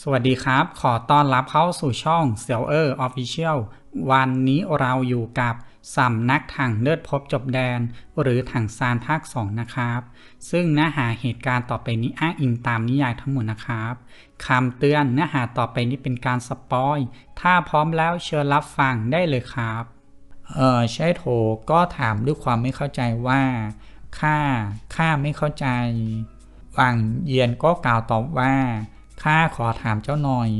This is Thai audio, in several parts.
สวัสดีครับ ขอต้อนรับเข้าสู่ช่องเซียวเออร์ออฟฟิเชียลวันนี้เราอยู่กับสำนักถังเลือดพบจบแดน หรือถังซานภาค 2 นะครับ ซึ่งเนื้อหาเหตุการณ์ต่อไปนี้อ้างอิงตามนิยายทั้งหมดนะครับคำเตือนเนื้อหาต่อไปนี้เป็นการสปอย ถ้าพร้อมแล้วเชิญรับฟังได้เลยครับ เออใช่โถก็ถามด้วยความไม่เข้าใจว่าข้าข้าไม่เข้าใจวังเยียนก็กล่าวตอบว่า ข้าขอถามเจ้าหน่อย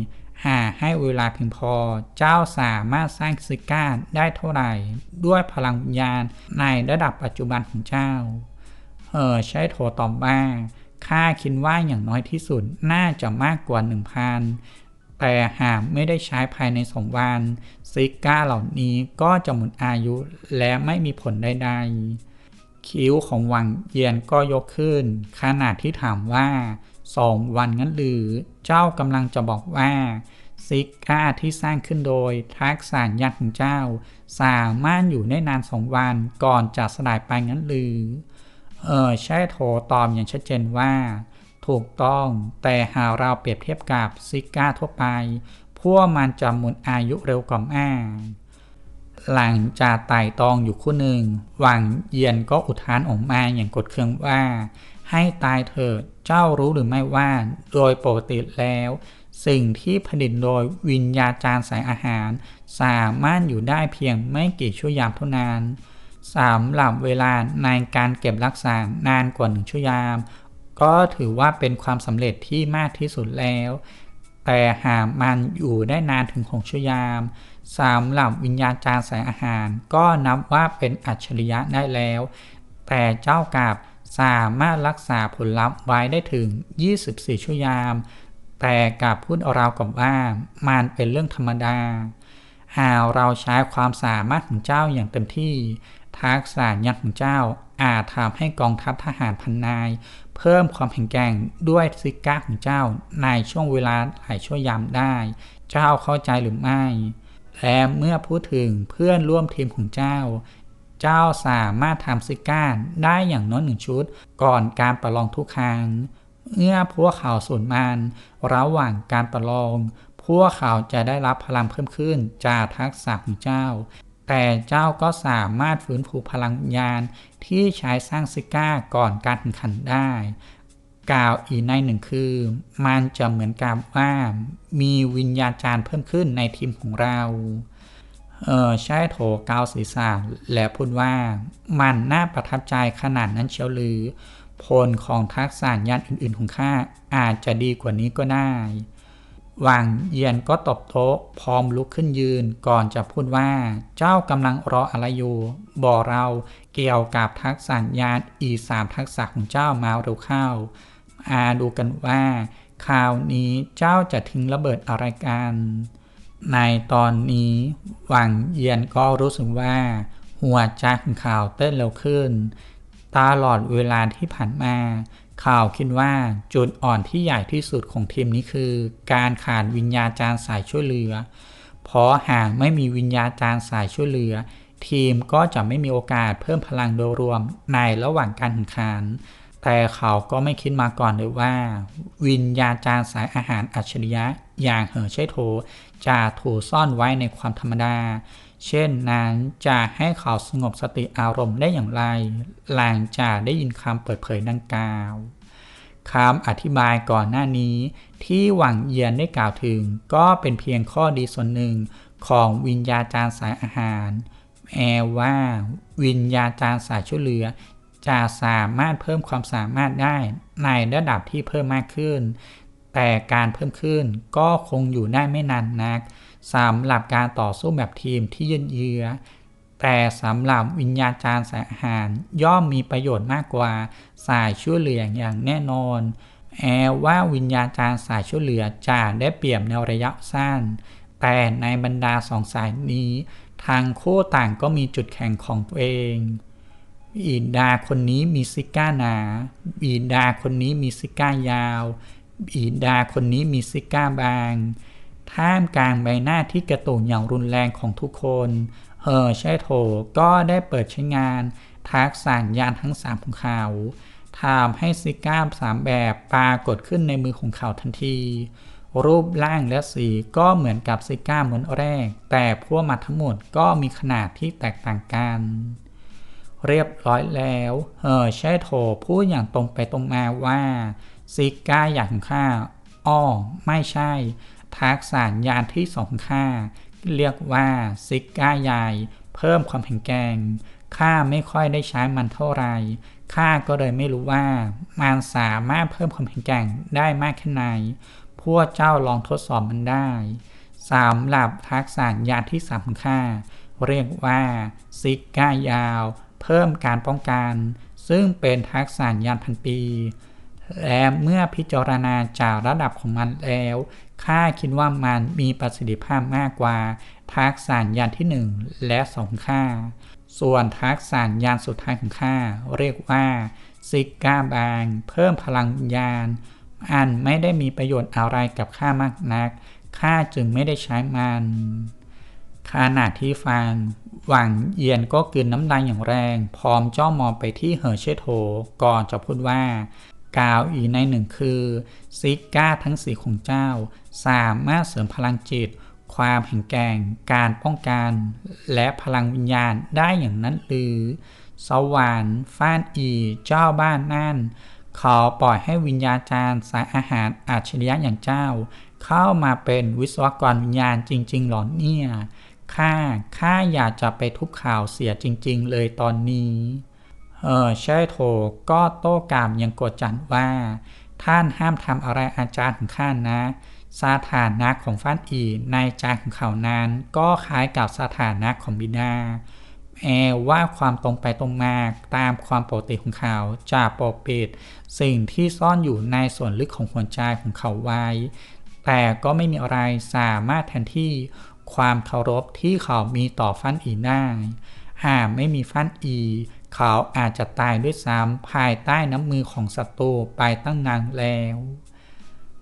หากให้เวลาเพียงพอ เจ้าสามารถสร้างซิก้าได้เท่าไหร่ ด้วยพลังวิญญาณในระดับปัจจุบันของเจ้า เออใช่โถตอบว่าข้าคิดว่าอย่างน้อยที่สุดน่าจะมากกว่าหนึ่งพันแต่หากไม่ได้ใช้ภายในสองวันซิก้าเหล่านี้ก็จะหมดอายุและไม่มีผลใดๆคิ้วของวังเยียนก็ยกขึ้น ขนาดที่ถามว่า สองวันงั้นหรือ เจ้ากำลังจะบอกว่าซิก้าที่สร้างขึ้นโดยทักษะยันของเจ้า สามารถอยู่ได้นานสองวันก่อนจะสลายไปงั้นหรือ เออใช่โถตอบอย่างชัดเจนว่า ถูกต้องแต่หาเราเปรียบเทียบกับซิก้าทั่วไป พวกมันจะหมดอายุเร็วกว่าอ้าหลังจากไต่ตองอยู่คู่หนึ่ง หวังเยียนก็อุทานออกมาอย่างกดเคืองว่า ให้ตายเถิด เจ้ารู้หรือไม่ว่า โดยปกติแล้ว สิ่งที่ผลิตโดยวิญญาจารย์สายอาหาร สามารถอยู่ได้เพียงไม่กี่ชั่วยามเท่านั้นสำหรับเวลาในการเก็บรักษานานกว่าหนึ่งชั่วยาม ก็ถือว่าเป็นความสำเร็จที่มากที่สุดแล้ว แต่หากมันอยู่ได้นานถึงหกชั่วยามสำหรับวิญญาณจารย์สายอาหาร ก็นับว่าเป็นอัจฉริยะได้แล้ว แต่เจ้ากาบ สามารถรักษาผลลัพธ์ไว้ได้ถึง 24 ชั่วยาม แต่กับพูดราวกับว่ามันเป็นเรื่องธรรมดา หากเราใช้ความสามารถของเจ้าอย่างเต็มที่ ทักษะยักษ์ของเจ้าอาจทำให้กองทัพทหารพันนาย เพิ่มความแข็งแกร่งด้วยซิก้าของเจ้าในช่วงเวลาหลายชั่วยามได้ เจ้าเข้าใจหรือไม่และเมื่อพูดถึงเพื่อนร่วมทีมของเจ้า เจ้าสามารถทำซิก้าได้อย่างน้อยหนึ่งชุด ก่อนการประลองทุกครั้งเมื่อพวกเขาสูญมัน ระหว่างการประลอง พวกเขาจะได้รับพลังเพิ่มขึ้นจากทักษะของเจ้า แต่เจ้าก็สามารถฟื้นฟูพลังญาณที่ใช้สร้างซิก้าก่อนการแข่งขันได้ กล่าวอีกในหนึ่งคือ มันจะเหมือนกับว่า มีวิญญาณจารย์เพิ่มขึ้นในทีมของเรา เออใช่โถเกาศีรษะและพูดว่ามันน่าประทับใจขนาดนั้นเชียวหรือผลของทักษะยานอื่นๆของข้าอาจจะดีกว่านี้ก็ได้วังเยียนก็ตบโต๊ะพร้อมลุกขึ้นยืนก่อนจะพูดว่า เจ้ากำลังรออะไรอยู่บอเราเกี่ยวกับทักษะยานอีสามทักษะของเจ้ามาเร็วเข้าอาดูกันว่า คราวนี้เจ้าจะทิ้งระเบิดอะไรกัน ในตอนนี้หวังเยียนก็รู้สึกว่า หัวใจของเขาเต้นเร็วขึ้น ตลอดเวลาที่ผ่านมาข่าวคิดว่าจุดอ่อนที่ใหญ่ที่สุดของทีมนี้คือ การขาดวิญญาจารย์สายช่วยเหลือ เพราะหากไม่มีวิญญาจารย์สายช่วยเหลือ ทีมก็จะไม่มีโอกาสเพิ่มพลังโดยรวมในระหว่างการแข่งขัน แต่เขาก็ไม่คิดมาก่อนเลยว่า วิญญาจารย์สายอาหารอัจฉริยะอย่างเหอเชโถ จะถูกซ่อนไว้ในความธรรมดา เช่นนั้นจะให้เขาสงบสติอารมณ์ได้อย่างไร หลังจากได้ยินคำเปิดเผยดังกล่าวคำอธิบายก่อนหน้านี้ที่หวังเยียนได้กล่าวถึง ก็เป็นเพียงข้อดีส่วนหนึ่งของวิญญาจารย์สายอาหารแอว่าวิญญาจารย์สายช่วยเหลือจะสามารถเพิ่มความสามารถได้ในระดับที่เพิ่มมากขึ้น แต่การเพิ่มขึ้นก็คงอยู่ได้ไม่นานนักสำหรับการต่อสู้แบบทีมที่ยืนเยื้อแต่สำหรับวิญญาจารย์สายอาหารย่อมมีประโยชน์มากกว่า สายช่วยเหลืออย่างแน่นอน แอว่าวิญญาจารย์สายช่วยเหลือจะได้เปรียบในระยะสั้น แต่ในบรรดาสองสายนี้ ทางคู่ต่างก็มีจุดแข็งของตัวเองบีดาคนนี้มีซิก้าหนาบีดาคนนี้มีซิก้ายาว บิดาคนนี้มีซิก้าบาง ท่ามกลางใบหน้าที่กระตุกอย่างรุนแรงของทุกคนเฮอใช่โถก็ได้เปิดใช้งาน ทักษะยานทั้งสามของเขาทำให้ซิก้าสามแบบปรากฏขึ้นในมือของเขาทันที รูปร่างและสีก็เหมือนกับซิก้าเหม้วนแรก แต่พวกมันทั้งหมดก็มีขนาดที่แตกต่างกันเรียบร้อยแล้ว เฮอใช่โถพูดอย่างตรงไปตรงมาว่า ซิก้าอย่างข้าอ้อไม่ใช่ ทักษะยานที่สองข้าเรียกว่าซิก้าใหญ่เพิ่มความแข็งแกร่งข้าไม่ค่อยได้ใช้มันเท่าไหร่ข้าก็เลยไม่รู้ว่ามันสามารถเพิ่มความแข็งแกร่งได้มากแค่ไหน พวกเจ้าลองทดสอบมันได้สามหลับทักษะยานที่สามของข้าเรียกว่าซิก้ายาว เพิ่มการป้องกัน ซึ่งเป็นทักษะยานพันปี และเมื่อพิจารณาจากระดับของมันแล้วข้าคิดว่ามันมีประสิทธิภาพมากกว่า ทักษะยานที่ 1 และ2ข้าส่วนทักษะยานสุดท้ายของข้าเรียกว่าซิก้าบาง เพิ่มพลังยานอันไม่ได้มีประโยชน์อะไรกับข้ามากนักข้าจึงไม่ได้ใช้มันขณะที่ฟังหวังเยียนก็กืนน้ำลายอย่างแรง พร้อมจ้องมองไปที่เหอเชโถก่อนจะพูดว่า กล่าวอีกในหนึ่งคือซิก้าทั้งสีของเจ้า สามารถเสริมพลังจิต ความแข็งแกร่ง การป้องกัน และพลังวิญญาณได้อย่างนั้นหรือ สวรรค์ฟ้านอี เจ้าบ้านนั่น ขอปล่อยให้วิญญาจารย์สายอาหารอัจฉริยะอย่างเจ้า เข้ามาเป็นวิศวกรวิญญาณจริง ๆ หรอเนี่ยข้าข้าอยากจะไปทุบข่าวเสียจริง ๆ เลยตอนนี้ เออใช่โถก็โต้กามยังกดจันว่า ท่านห้ามทำอะไรอาจารย์ของข้านะสถานะของฟันอีในใจของเขานั้น ก็คล้ายกับสถานะของบิดาแอว่าความตรงไปตรงมาตามความปกติของเขาจะปกปิดสิ่งที่ซ่อนอยู่ในส่วนลึกของหัวใจของเขาไว้ แต่ก็ไม่มีอะไรสามารถแทนที่ความเคารพที่เขามีต่อฟันอีได้หากไม่มีฟันอี เขาอาจจะตายด้วยซ้ำภายใต้น้ำมือของศัตรูไปตั้งนานแล้ว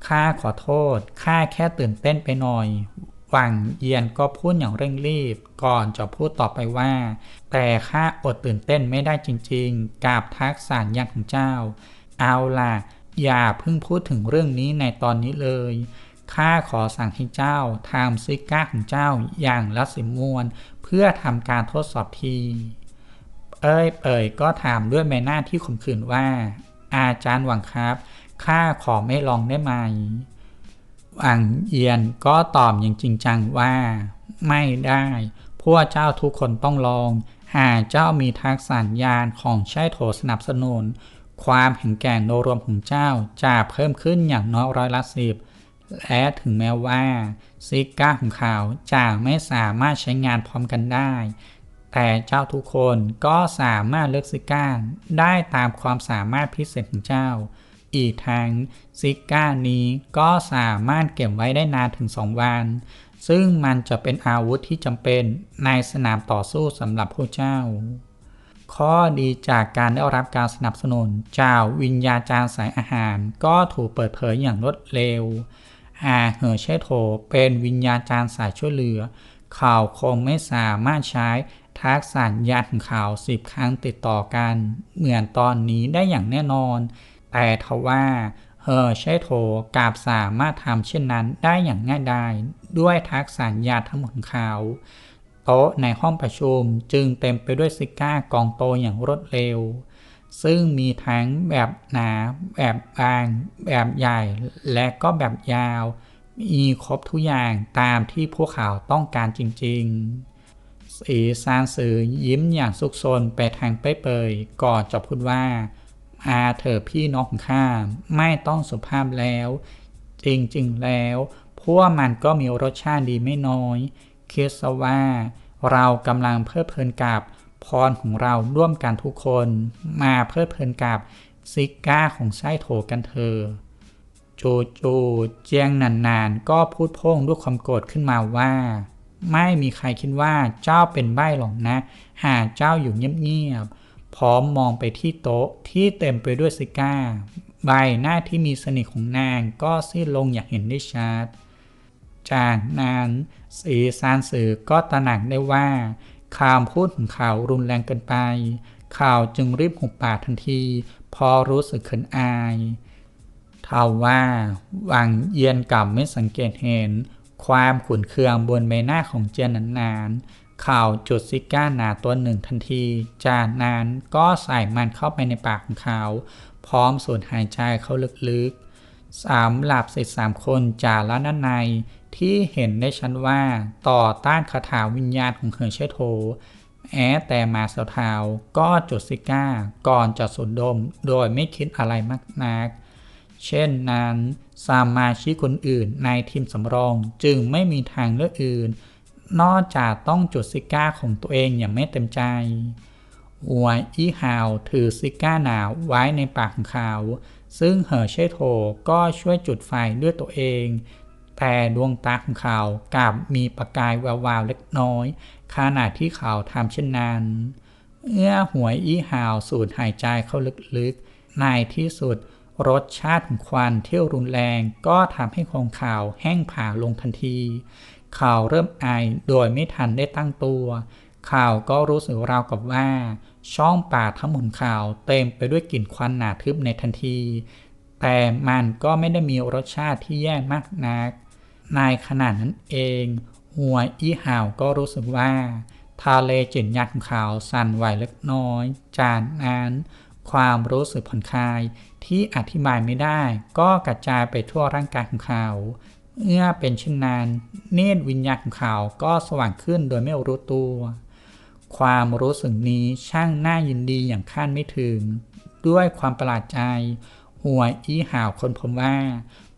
ข้าขอโทษข้าแค่ตื่นเต้นไปหน่อย หวังเยียนก็พูดอย่างเร่งรีบ ก่อนจะพูดต่อไปว่า แต่ข้าอดตื่นเต้นไม่ได้จริงๆกับทักษะยักษ์ของเจ้า เอาล่ะ อย่าเพิ่งพูดถึงเรื่องนี้ในตอนนี้เลย ข้าขอสั่งให้เจ้าทำซิก้าของเจ้าอย่างละสิมวน เพื่อทำการทดสอบที เอ้ยเอ่ยก็ถามด้วยใบหน้าที่ขมขื่นว่า อาจารย์หวังครับ ข้าขอไม่ลองได้ไหม หวังเอียนก็ตอบอย่างจริงจังว่า ไม่ได้ พวกเจ้าทุกคนต้องลอง หากเจ้ามีทักษะญาณของใช้โถสนับสนุน ความแข็งแกร่งโดยรวมของเจ้าจะเพิ่มขึ้นอย่างน้อยร้อยละสิบและถึงแม้ว่าซิก้าของเขาจะไม่สามารถใช้งานพร้อมกันได้ แต่เจ้าทุกคนก็สามารถเลือกซิก้าได้ตามความสามารถพิเศษของเจ้า อีกทั้งซิก้านี้ก็สามารถเก็บไว้ได้นานถึง 2 วัน ซึ่งมันจะเป็นอาวุธที่จำเป็นในสนามต่อสู้สำหรับพวกเจ้า ข้อดีจากการได้รับการสนับสนุนจากวิญญาจารสายอาหาร ก็ถูกเปิดเผยอย่างรวดเร็วหาเหอเชโถเป็นวิญญาจารสายช่วยเหลือ เขาคงไม่สามารถใช้ ทักษะญาติของเขาสิบครั้งติดต่อกัน เหมือนตอนนี้ได้อย่างแน่นอน แต่ทว่าเฮอร์ใช้โถกาบสามารถทำเช่นนั้นได้อย่างง่ายดายด้วยทักษะญาติทั้งหมดของเขาโต๊ะในห้องประชุมจึงเต็มไปด้วยซิก้ากองโตอย่างรวดเร็ว ซึ่งมีทั้งแบบหนา แบบบาง แบบใหญ่ และก็แบบยาว มีครบทุกอย่างตามที่พวกเขาต้องการจริง ๆ สีซานสือยิ้มอย่างสุกซนไปทางเป้เปยก่อนจะพูดว่า อาเถอพี่น้องของข้าไม่ต้องสุภาพแล้ว จริงๆแล้วพวกมันก็มีรสชาติดีไม่น้อยคิดซะว่า เรากำลังเพลิดเพลินกับพรของเราร่วมกันทุกคน มาเพลิดเพลินกับซิก้าของไส้โถกันเธอจูจูเจียงนานๆ ก็พูดพ่งด้วยความโกรธขึ้นมาว่า ไม่มีใครคิดว่าเจ้าเป็นใบ้หรอกนะ หากเจ้าอยู่เงียบๆ พร้อมมองไปที่โต๊ะที่เต็มไปด้วยซิก้า ใบหน้าที่มีสนิทของนางก็ซีดลงอย่างเห็นได้ชัด จากนั้นสีซานสือก็ตระหนักได้ว่าข่าวพูดของเขารุนแรงเกินไปข่าวจึงรีบหุบปากทันที พอรู้สึกเขินอายเธทว่า วังเยียนกลับไม่สังเกตเห็น ความขุนเคืองบนใบหน้าของเจียนนานๆข่าวจุดซิก้าหนาตัวหนึ่งทันที จากนั้นก็ใส่มันเข้าไปในปากของเขา พร้อมสูดหายใจเข้าลึกๆสามหลับสิทสามคนจากล้านด้านในที่เห็นได้ชัดว่าต่อต้านคาถาวิญญาณของเฮอร์เชโทแม้แต่มาเซาทาวก็จุดซิก้าก่อนจะสูดดมโดยไม่คิดอะไรมากนัก เช่นนั้น สามาชิกคนอื่นในทีมสำรองจึงไม่มีทางเลือกอื่น นอกจากต้องจุดซิก้าของตัวเองอย่างไม่เต็มใจหัวอีฮาวถือซิก้าหนาวไว้ในปากของเขา ซึ่งเฮอร์เชโทก็ช่วยจุดไฟด้วยตัวเอง แต่ดวงตาของเขากลับมีประกายแววๆเล็กน้อย ขณะที่เขาทำเช่นนั้นเอื้อหวยอีหาวสูดหายใจเข้าลึกๆ ในที่สุด รสชาติของควันที่รุนแรงก็ทำให้ของข่าวแห้งผาลงทันที ข่าวเริ่มไอโดยไม่ทันได้ตั้งตัว ข่าวก็รู้สึกราวกับว่า ช่องปากทั้งหมดข่าวเต็มไปด้วยกลิ่นควันหนาทึบในทันที แต่มันก็ไม่ได้มีรสชาติที่แย่มากนัก ในขณะนั้นเอง หัวอีห่าวก็รู้สึกว่า ทะเลจิตยัดของเขาสั่นไหวเล็กน้อย จากนั้นความรู้สึกผ่อนคลาย ที่อธิบายไม่ได้ ก็กระจายไปทั่วร่างกายของเขา เมื่อเป็นเช่นนั้น เนตรวิญญาณของเขาก็สว่างขึ้นโดยไม่รู้ตัว ความรู้สึกนี้ช่างน่ายินดีอย่างคาดไม่ถึง ด้วยความประหลาดใจหัวอีหาวคนพบว่า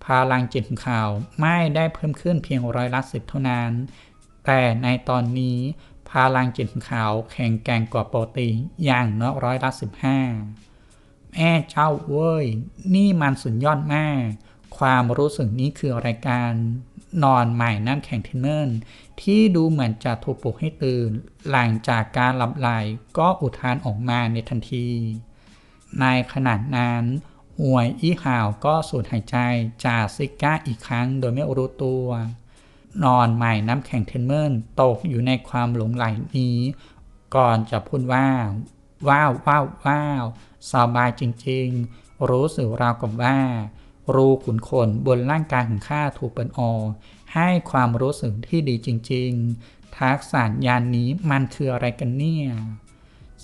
พลังจิตของเขาไม่ได้เพิ่มขึ้นเพียงร้อยละสิบเท่านั้น แต่ในตอนนี้พลังจิตของเขาแข็งแกร่งกว่าปกติอย่างน้อยร้อยละสิบห้า แม่เจ้าเว้ย นี่มันสุดยอดมาก ความรู้สึกนี้คืออะไรกันนอนใหม่น้ำแข็งเทนเนอร์ที่ดูเหมือนจะถูกปลุกให้ตื่น หลังจากการหลับไหลก็อุทานออกมาในทันที ในขณะนั้นหวยอีหาวก็สูดหายใจจากซิก้าอีกครั้งโดยไม่รู้ตัว นอนใหม่น้ำแข็งเทนเมอร์ตกอยู่ในความหลงไหลนี้ ก่อนจะพูดว่า ว้าวว้าวว้าวสบายจริง ๆ รู้สึกราวกับว่า รูขุนขนบนร่างกายของข้าถูกเปิดออกให้ความรู้สึกที่ดีจริง ๆ ทักษะยานนี้มันคืออะไรกันเนี่ย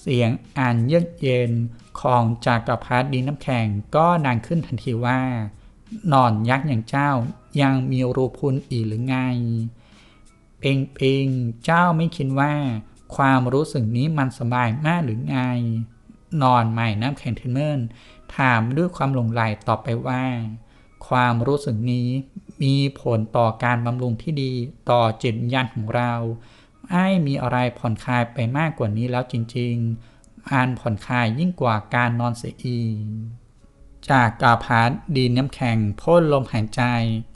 เสียงอ่านเยือกเย็นของจากกรพรรดิน้ำแข็งก็ดังขึ้นทันทีว่า นอนยักษ์อย่างเจ้ายังมีรูพุนอีกหรือไง เปิงเปิงเจ้าไม่คิดว่า ความรู้สึกนี้มันสบายมากหรือไง นอนใหม่น้ำแข็งเทนเมอร์ถามด้วยความหลงไหลต่อไปว่า ความรู้สึกนี้มีผลต่อการบำรุงที่ดีต่อจิตวิญญาณของเรา ไม่มีอะไรผ่อนคลายไปมากกว่านี้แล้วจริงๆอันผ่อนคลายยิ่งกว่าการนอนเสียอีกจากกาพาร์ดีน้ำแข็งพ่นลมหายใจ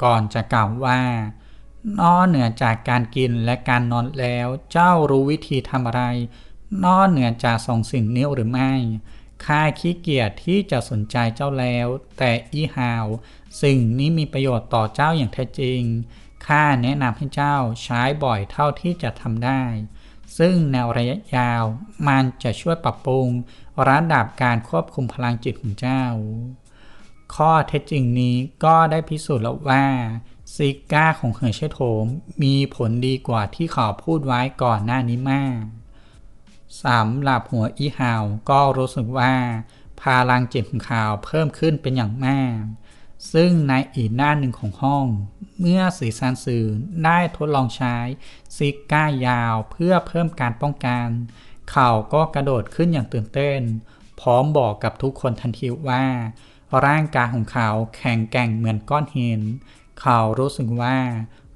ก่อนจะกล่าวว่า นอกเหนือจากการกินและการนอนแล้ว เจ้ารู้วิธีทำอะไร นอกเหนือจากส่งสิ่งนิ้วหรือไม่ข้าขี้เกียจที่จะสนใจเจ้าแล้ว แต่อีฮาว สิ่งนี้มีประโยชน์ต่อเจ้าอย่างแท้จริงข้าแนะนำให้เจ้าใช้บ่อยเท่าที่จะทำได้ ซึ่งในวระยะยาวมันจะช่วยปรับปรุงระดับการควบคุมพลังจิตของเจ้า ข้อเท็จจริงนี้ก็ได้พิสูจน์แล้วว่า ซิก้าของเฮอร์เชโทมมีผลดีกว่าที่เขาพูดไว้ก่อนหน้านี้มากสำหรับหัวอีฮาวก็รู้สึกว่าพลังจิตของเขาเพิ่มขึ้นเป็นอย่างมาก ซึ่งในอีกหน้าหนึ่งของห้อง เมื่อสีสันสื่อได้ทดลองใช้ซิก้ายาวเพื่อเพิ่มการป้องกันเขาก็กระโดดขึ้นอย่างตื่นเต้น พร้อมบอกกับทุกคนทันทีว่า ร่างกายของเขาแข็งแกร่งเหมือนก้อนหิน เขารู้สึกว่า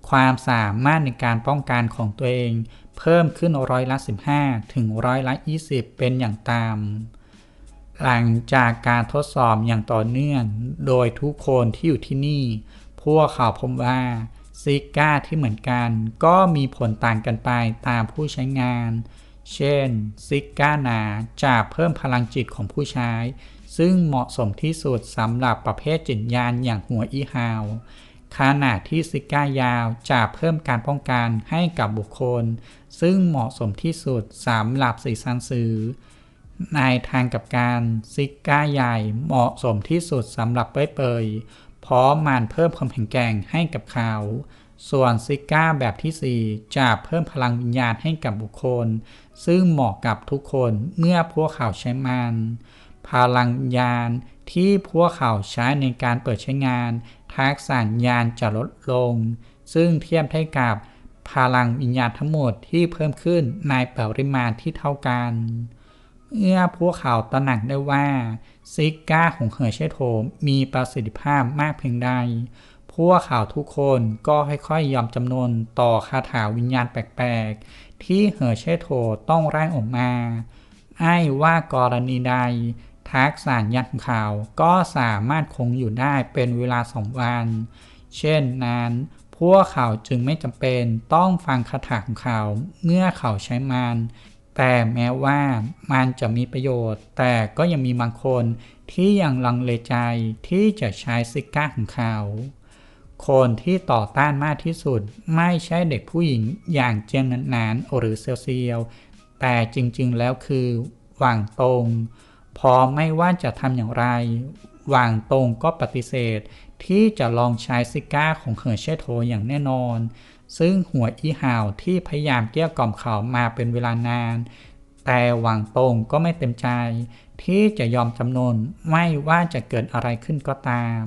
ความสามารถในการป้องกันของตัวเอง เพิ่มขึ้นร้อยละ 15 ถึงร้อยละ 20 เป็นอย่างตาม หลังจากการทดสอบอย่างต่อเนื่อง โดยทุกคนที่อยู่ที่นี่ พวกเขาพบว่าซิก้าที่เหมือนกัน ก็มีผลต่างกันไปตามผู้ใช้งาน เช่น ซิก้าหนาจะเพิ่มพลังจิตของผู้ใช้ ซึ่งเหมาะสมที่สุดสำหรับประเภทจิตยานอย่างหัวอีฮาว ขณะที่ซิก้ายาวจะเพิ่มการป้องกันให้กับบุคคล ซึ่งเหมาะสมที่สุดสำหรับสีสันสื่อในทางกับการซิก้าใหญ่เหมาะสมที่สุดสำหรับเปยเปยเพราะมันเพิ่มความแข็งแกร่งให้กับเขา ส่วนซิก้าแบบที่ 4 จะเพิ่มพลังวิญญาณให้กับบุคคล ซึ่งเหมาะกับทุกคนเมื่อพวกเขาใช้มัน พลังวิญญาณที่พวกเขาใช้ในการเปิดใช้งาน ทักษะญาณจะลดลง ซึ่งเทียบได้กับพลังวิญญาณทั้งหมดที่เพิ่มขึ้นในปริมาณที่เท่ากันเมื่อพวกเขาตระหนักได้ว่าซิก้าของเฮอร์เชโทมีประสิทธิภาพมากเพียงใด พวกเขาทุกคนก็ค่อยๆยอมจำนนต่อคาถาวิญญาณแปลกๆ ที่เฮอร์เชโทต้องร่างออกมาไอ้ว่ากรณีใด ทักษะยันของเขาก็สามารถคงอยู่ได้เป็นเวลาสองวัน เช่นนั้น พวกเขาจึงไม่จำเป็นต้องฟังคาถาของเขาเมื่อเขาใช้มัน แต่แม้ว่ามันจะมีประโยชน์ แต่ก็ยังมีบางคนที่ยังลังเลใจที่จะใช้ซิก้าของเขา คนที่ต่อต้านมากที่สุดไม่ใช่เด็กผู้หญิงอย่างเจียงนานๆหรือเซียวเซียวแต่จริงๆแล้วคือหว่างตรง พอไม่ว่าจะทำอย่างไร หว่างตรงก็ปฏิเสธ ที่จะลองใช้ซิก้าของเฮอร์เชโทอย่างแน่นอน ซึ่งหัวอีห่าวที่พยายามเกลี้ยกล่อมเขามาเป็นเวลานาน แต่หว่างตรงก็ไม่เต็มใจ ที่จะยอมจำนนไม่ว่าจะเกิดอะไรขึ้นก็ตาม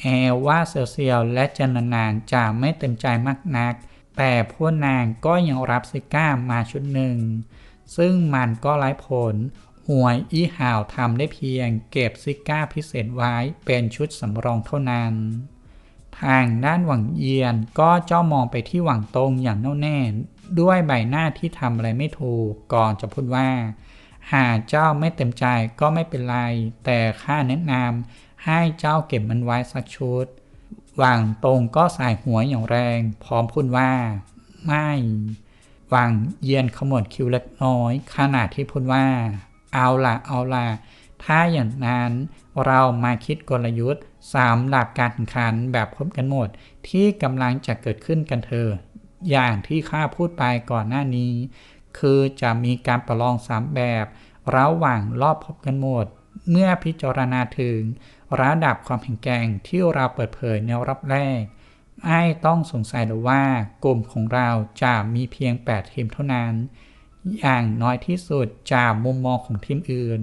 แอลว่าเซลเซียลและเจนนานจะไม่เต็มใจมากนัก แต่พวกนางก็ยังรับซิก้ามาชุดหนึ่ง ซึ่งมันก็ไร้ผล หวยอีห่าวทำได้เพียงเก็บซิก้าพิเศษไว้เป็นชุดสำรองเท่านั้น ทางด้านหวังเยียนก็จ้องมองไปที่หวังตรงอย่างแน่วแน่ ด้วยใบหน้าที่ทำอะไรไม่ถูกก่อนจะพูดว่า หากเจ้าไม่เต็มใจก็ไม่เป็นไร แต่ข้าแนะนำให้เจ้าเก็บมันไว้สักชุด หวังตรงก็สายหัวอย่างแรง พร้อมพูดว่า ไม่หวังเยียนขมวดคิ้วเล็กน้อยขณะที่พูดว่า เอาละเอาละถ้าอย่างนั้นเรามาคิดกลยุทธ์สามหลักการแข่งขันแบบพบกันหมด ที่กำลังจะเกิดขึ้นกันเถอะอย่างที่ข้าพูดไปก่อนหน้านี้ คือจะมีการประลองสามแบบระหว่างรอบพบกันหมด เมื่อพิจารณาถึง ระดับความแข็งแกร่งที่เราเปิดเผยในรอบแรกไม่ต้องสงสัยหรือว่ากลุ่มของเราจะมีเพียง 8 ทีมเท่านั้น อย่างน้อยที่สุดจากมุมมองของทีมอื่น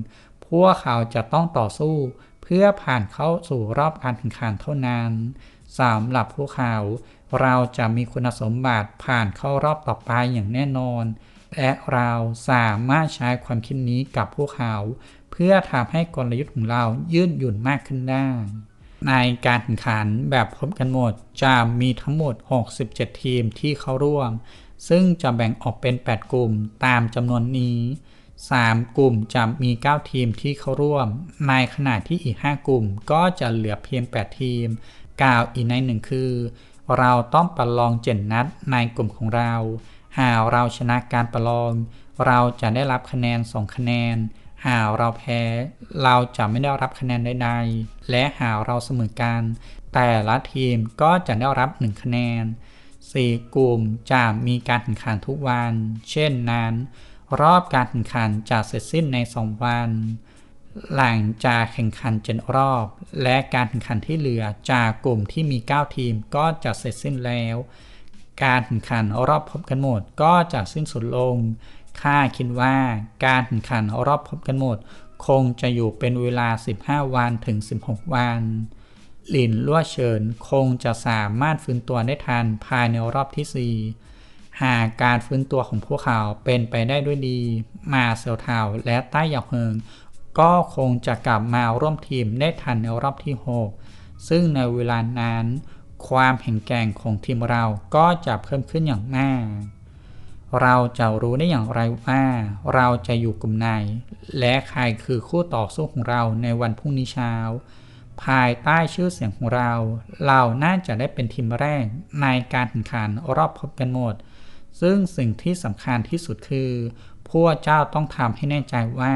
พวกเขาจะต้องต่อสู้ เพื่อผ่านเข้าสู่รอบการแข่งขันเท่านั้นสำหรับพวกเขาเราจะมีคุณสมบัติผ่านเข้ารอบต่อไปอย่างแน่นอน และเราสามารถใช้ความคิดนี้กับพวกเขา เพื่อทำให้กลยุทธ์ของเรายืดหยุ่นมากขึ้นได้ ในการแข่งขันแบบพบกันหมดจะมีทั้งหมด 67 ทีมที่เข้าร่วม ซึ่งจะแบ่งออกเป็น 8 กลุ่มตามจำนวนนี้ 3 กลุ่มจะมี 9 ทีมที่เข้าร่วม ในขณะที่อีก 5 กลุ่มก็จะเหลือเพียง 8 ทีม กล่าวอีกในหนึ่งคือ เราต้องประลองเจ็ดนัดในกลุ่มของเรา หากเราชนะการประลอง เราจะได้รับคะแนน 2 คะแนน หากเราแพ้ เราจะไม่ได้รับคะแนนใดๆและหากเราเสมอกัน แต่ละทีมก็จะได้รับ 1 คะแนน 4 กลุ่มจะมีการแข่งขันทุกวัน เช่นนั้น รอบการแข่งขันจะเสร็จสิ้นใน 2 วัน หลังจากแข่งขันเจ็ดรอบ และการแข่งขันที่เหลือจากกลุ่มที่มี 9 ทีมก็จะเสร็จสิ้นแล้ว การแข่งขันรอบพบกันหมดก็จะสิ้นสุดลงข้าคิดว่าการแข่งขันรอบพบกันหมด คงจะอยู่เป็นเวลา 15 วันถึง 16 วัน หลินลั่วเฉินคงจะสามารถฟื้นตัวได้ทันภายในรอบที่ 4 หากการฟื้นตัวของพวกเขาเป็นไปได้ด้วยดี มาเซลเทาและใต้หยาเฮิงก็คงจะกลับมาร่วมทีมได้ทันในรอบที่ 6 ซึ่งในเวลานั้น ความแข็งแกร่งของทีมเราก็จะเพิ่มขึ้นอย่างมาก เราจะรู้ได้อย่างไรว่า เราจะอยู่กลุ่มไหน และใครคือคู่ต่อสู้ของเราในวันพรุ่งนี้เช้า ภายใต้ชื่อเสียงของเรา เราน่าจะได้เป็นทีมแรกในการแข่งขันรอบพบกันหมด ซึ่งสิ่งที่สำคัญที่สุดคือ พวกเจ้าต้องทำให้แน่ใจว่า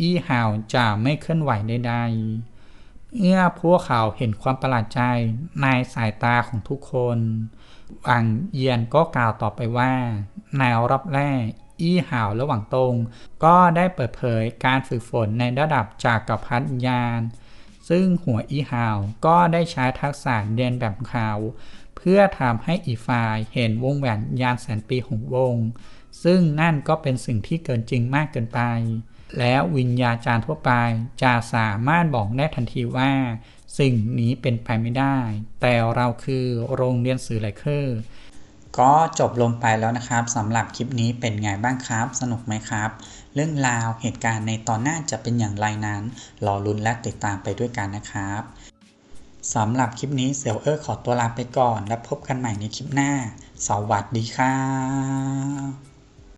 อีฮาวจะไม่เคลื่อนไหวใดๆเมื่อพวกเขาเห็นความประหลาดใจในสายตาของทุกคนหวังเยียนก็กล่าวต่อไปว่า ในรอบแรกอี้หาวและหวังตรง ก็ได้เปิดเผยการฝึกฝนในระดับจากกัพรรดิญาณ ซึ่งหัวอีฮาวก็ได้ใช้ทักษะเรียนแบบของเขา เพื่อทำให้อีฟายเห็นวงแหวนยานแสนปีของวง ซึ่งนั่นก็เป็นสิ่งที่เกินจริงมากเกินไป แล้ววิญญาจารย์ทั่วไปจะสามารถบอกได้ทันทีว่า สิ่งนี้เป็นไปไม่ได้ แต่เราคือโรงเรียนสื่อไลเคอร์ก็จบลงไปแล้วนะครับสำหรับคลิปนี้เป็นไงบ้างครับ สนุกไหมครับ เรื่องราวเหตุการณ์ในตอนหน้าจะเป็นอย่างไรนั้น รอลุ้นและติดตามไปด้วยกันนะครับสำหรับคลิปนี้เซลเออร์ขอตัวลาไปก่อน และพบกันใหม่ในคลิปหน้า สวัสดีครับ